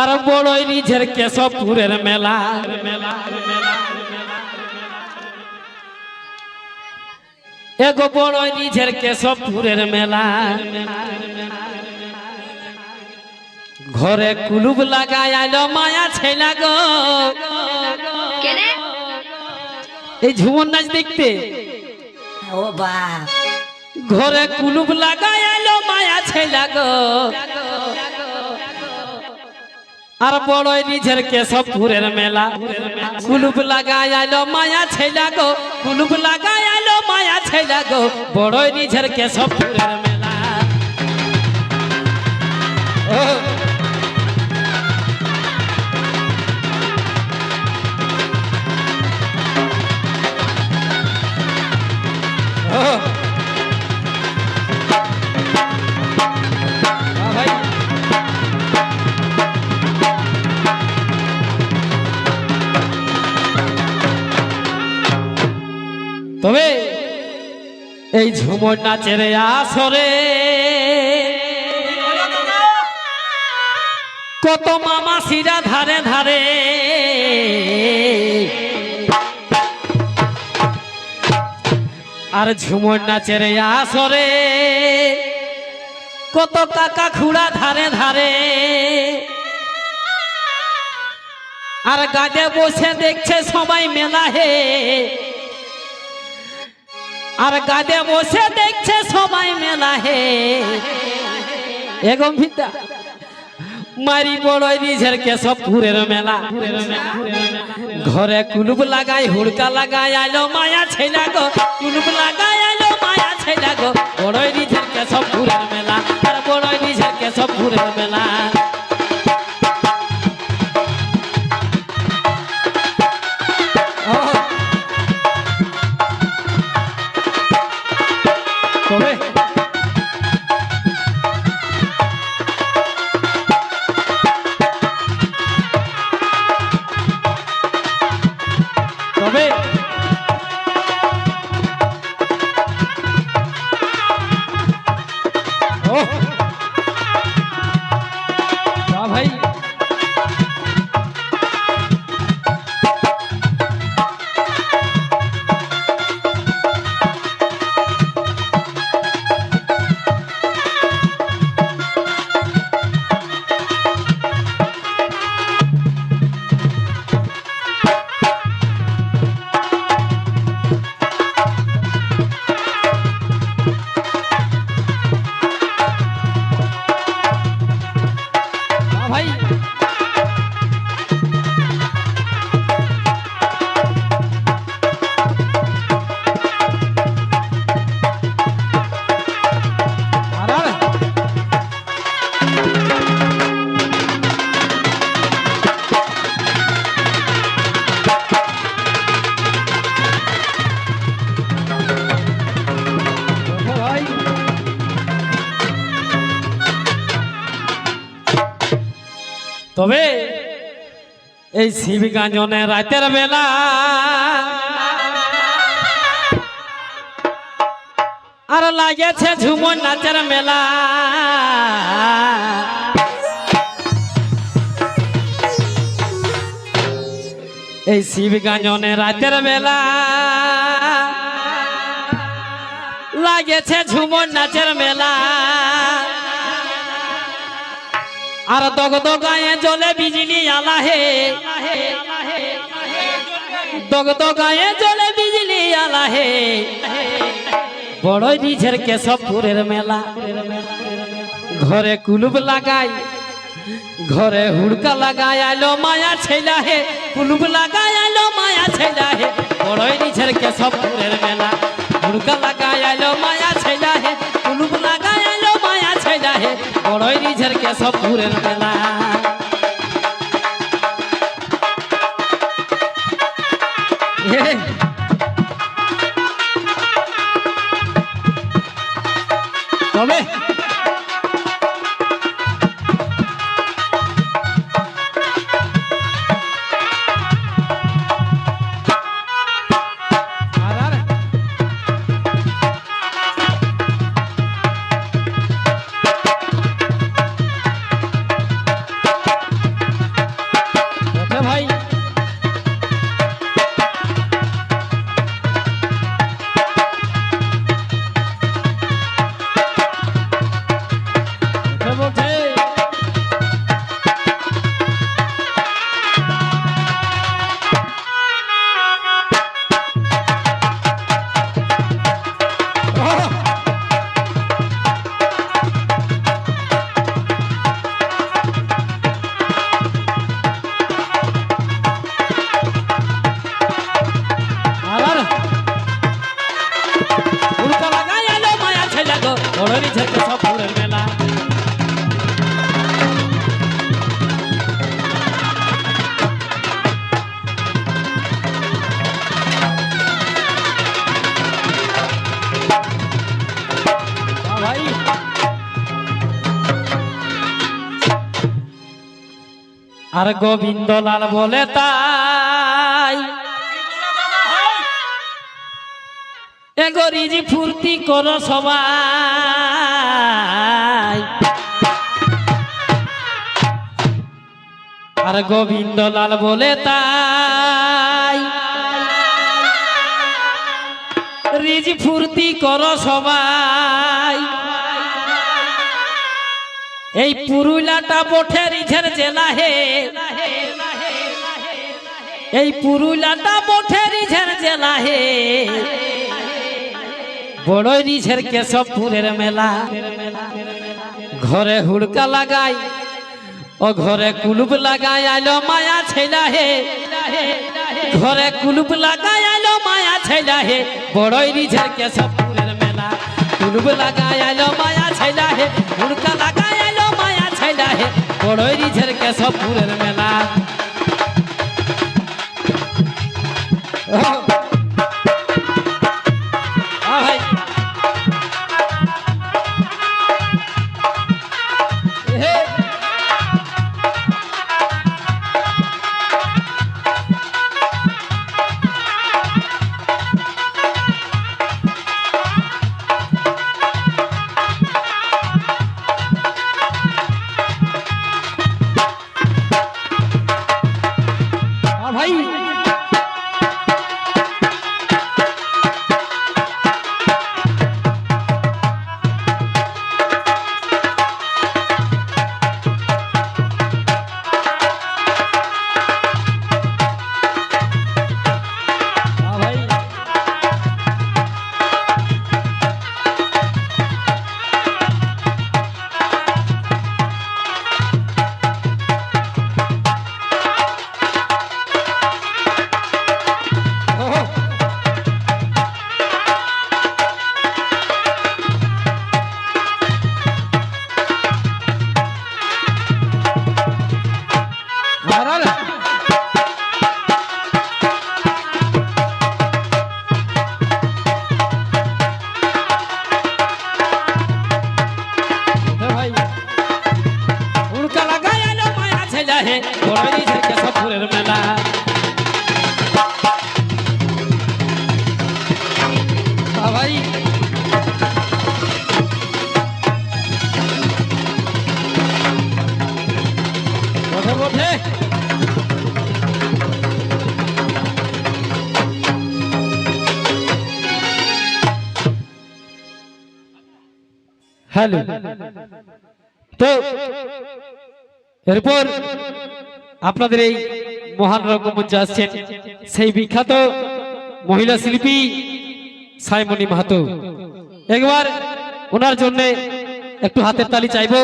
আর বড়ই নিজের কেশবপুরের মেলা। এগো বড়ই নিজের কেশবপুরের মেলা। ঘরে কুলুব লাগাই আইলো মায়া ছেলা গো। এই ঝুমন নাচ দেখতে? ও বাপ। ঘরে কুলুব লাগাই আইলো মায়া ছেলা গো। আর বড়ই নিজের কেশবপুরের মেলা। কুলুপ লাগাই আইলো মায়া ছেলা গো। কুলুপ লাগাই আইলো মায়া ছেলা গো। বড়ই নিজের কেশবপুরের মেলা। এই ঝুমর নাচের আসরে কত মামা সিরা ধারে ধারে। আর ঝুমর নাচের আসরে কত কাকা খুড়া ধারে ধারে। আর গাজে বসে দেখছে সবাই মেলা হে। আর গাদে বসে দেখছে সবাই মেলা হে। এগম ভিতা মারি বড় নিজের কেশবপুরের মেলা। ঘরে কুলুপ লাগাই, হুড়কা লাগাই, আলো মায়া ছেলা গো। কুলুপ লাগাই, আলো মায়া ছেলা গো। বড় নিজের কেশবপুরের মেলা। তবে এই শিবগঞ্জনে রাতের বেলা আর লাগেছে ঝুমর নাচের মেলা। এই শিবগঞ্জনে রাতের বেলা লাগেছে ঝুমর নাচের মেলা। আর দগদ গায়ে জলে বিজলি আলা হে দগদ গায়ে জলে বিজলি আলা হে বড়ই নিজের কেশবপুরের মেলা। ঘরে কুলুপ লাগাই, ঘরে হুড়কা লাগাই, আলো মায়া ছেলা হে কুলুপ লাগাই, আলো মায়া ছেলা হে বড়ই নিজের কেশবপুরের মেলা। হুড়কা লাগাই, আলো মায়া বড়ই নিজের কেশবপুরের মেলা। হে আর গোবিন্দ লাল বলে তাই। এগরিজি ফুর্তি করো সবাই। আর গোবিন্দ লাল বলে তাই। রিজি ফুর্তি করো সবাই। এই পুরুলাটা বঠে রিঝের জেলা হে। এই পুরুলাটা বঠে রিঝের জেলা হে। বড় রিঝের কেশবপুরের মেলা। ঘরে হুড়কা লাগাই, ও ঘরে কুলুপ লাগাই, আইলো মায়া ছেলা হে। ঘরে কুলুপ লাগাই, আইলো মায়া ছেলা হে। বড়ই রিঝের কেশবপুরের মেলা। কুলুপ লাগাই, আইলো মায়া ছেলা হে। হুড়কা লাগাই হে বড়ই রিঝের কেশবপুরের মেলা। হ্যালো। তো, এরপর আপনাদের এই মহান রঙ্গমঞ্চে আসছেন সেই বিখ্যাত মহিলা শিল্পী সাইমনি মাহাতো। একবার ওনার জন্য একটু হাতের তালি চাইব।